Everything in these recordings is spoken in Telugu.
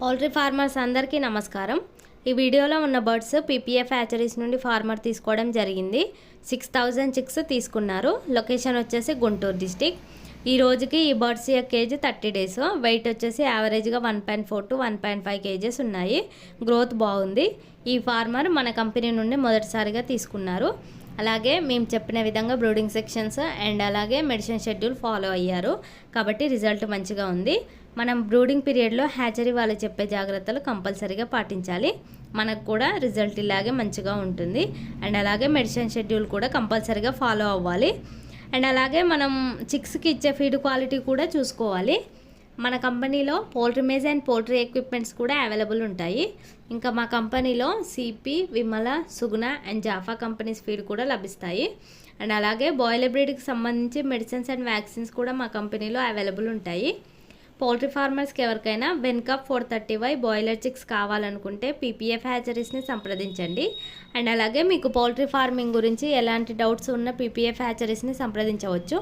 పౌల్ట్రీ ఫార్మర్స్ అందరికీ నమస్కారం. ఈ వీడియోలో ఉన్న బర్డ్స్ పీపీఎఫ్ హ్యాచరీస్ నుండి ఫార్మర్ తీసుకోవడం జరిగింది. సిక్స్ థౌజండ్ చిక్స్ తీసుకున్నారు. లొకేషన్ వచ్చేసి గుంటూరు డిస్టిక్ ఈ రోజుకి ఈ బర్డ్స్ యొక్క కేజీ థర్టీ డేస్. వెయిట్ వచ్చేసి యావరేజ్గా one point four to one point five KGs ఉన్నాయి. గ్రోత్ బాగుంది. ఈ ఫార్మర్ మన కంపెనీ నుండి మొదటిసారిగా తీసుకున్నారు. అలాగే మేము చెప్పిన విధంగా బ్రూడింగ్ సెక్షన్స్ అండ్ అలాగే మెడిసిన్ షెడ్యూల్ ఫాలో అయ్యారు. కాబట్టి రిజల్ట్ మంచిగా ఉంది. మనం బ్రూడింగ్ పీరియడ్లో హ్యాచరీ వాళ్ళు చెప్పే జాగ్రత్తలు కంపల్సరీగా పాటించాలి. మనకు కూడా రిజల్ట్ ఇలాగే మంచిగా ఉంటుంది. అండ్ అలాగే మెడిసిన్ షెడ్యూల్ కూడా కంపల్సరీగా ఫాలో అవ్వాలి. అండ్ అలాగే మనం చిక్స్కి ఇచ్చే ఫీడ్ క్వాలిటీ కూడా చూసుకోవాలి. మన కంపెనీలో poultry maize and poultry equipments కూడా అవైలబుల్ ఉంటాయి. ఇంకా మా కంపెనీలో CP Vimala Suguna and Japfa companies feed కూడా లభిస్తాయి. అండ్ అలాగే బాయిలర్ బ్రీడ్కి సంబంధించి మెడిసిన్స్ అండ్ వ్యాక్సిన్స్ కూడా మా కంపెనీలో అవైలబుల్ ఉంటాయి. పౌల్ట్రీ ఫార్మర్స్కి ఎవరికైనా Vencobb four thirty Y broiler chicks కావాలనుకుంటే పీపీఎఫ్ హ్యాచరీస్ని సంప్రదించండి. అండ్ అలాగే మీకు పౌల్ట్రీ ఫార్మింగ్ గురించి ఎలాంటి డౌట్స్ ఉన్న పీపీఎఫ్ హ్యాచరీస్ని సంప్రదించవచ్చు.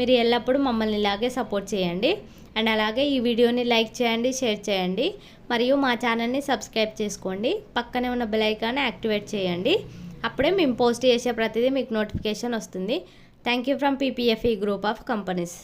మీరు ఎల్లప్పుడూ మమ్మల్ని ఇలాగే సపోర్ట్ చేయండి. అండ్ అలాగే ఈ వీడియోని లైక్ చేయండి షేర్ చేయండి. మరియు మా ఛానల్ని సబ్స్క్రైబ్ చేసుకోండి. పక్కనే ఉన్న బెల్ ఐకాన్ని యాక్టివేట్ చేయండి. అప్పుడే మేము పోస్ట్ చేసే ప్రతిదీ మీకు నోటిఫికేషన్ వస్తుంది. Thank you from PPFE group of companies.